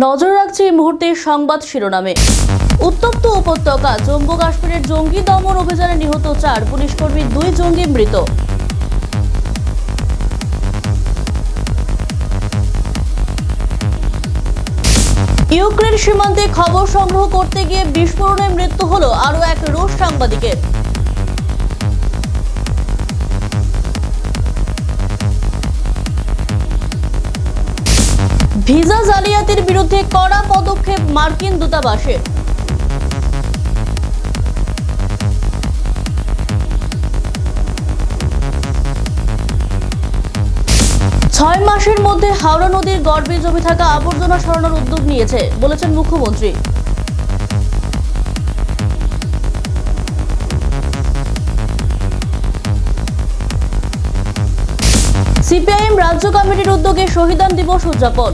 নজর রাখছে এই মুহূর্তের সংবাদ শিরোনামে। উত্তপ্ত উপত্যকা, জম্মু কাশ্মীরের জঙ্গি দমন অভিযানে নিহত চার, পুলিশ কর্মী দুই জঙ্গি মৃত। ইউক্রেন সীমান্তে খবর সংগ্রহ করতে গিয়ে বিস্ফোরণে মৃত্যু হলো আরও এক রুশ সাংবাদিকের। ভিসা জালিয়াতির বিরুদ্ধে কড়া পদক্ষেপ মার্কিন দূতাবাসের। ছয় মাসের মধ্যে হাওড়া নদীর গর্ভে জমে থাকা আবর্জনা সরানোর উদ্যোগ নিয়েছে, বলেছেন মুখ্যমন্ত্রী। সিপিআইএম রাজ্য কমিটির উদ্যোগে শহীদান দিবস উদযাপন।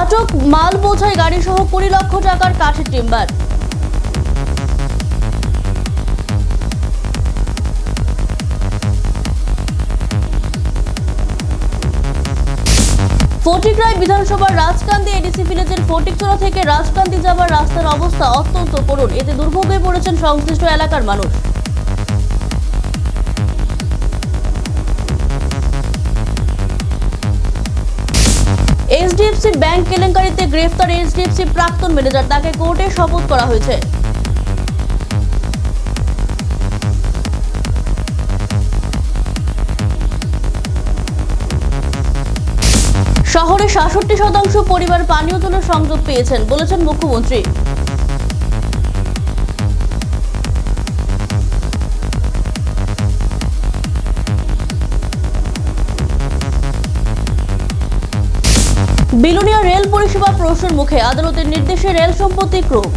আটক মাল বোঝাই গাড়ি সহ কুড়ি লক্ষ টাকার কাঠের টিম্বার। ফটিকরায় বিধানসভার রাজকান্দি এডিসি ভিলেজের ফটিকচোরা থেকে রাজকান্দি যাবার রাস্তার অবস্থা অত্যন্ত করুণ। এতে দুর্ভোগে পড়েছেন সংশ্লিষ্ট এলাকার মানুষ। এইচডিএফসি ব্যাংক কেলেঙ্কারিতে গ্রেফতার এইচডিএফসি প্রাক্তন ম্যানেজার। তাকে কোর্টে শপথ করা হয়েছে। শহরে সাতষট্টি শতাংশ পরিবার পানীয় জলের সংযোগ পেয়েছেন, বলেছেন মুখ্যমন্ত্রী। বিলুনিয়া রেল পরিষেবা প্রশ্নের মুখে আদালতের নির্দেশে রেল সম্পত্তি ক্রোভ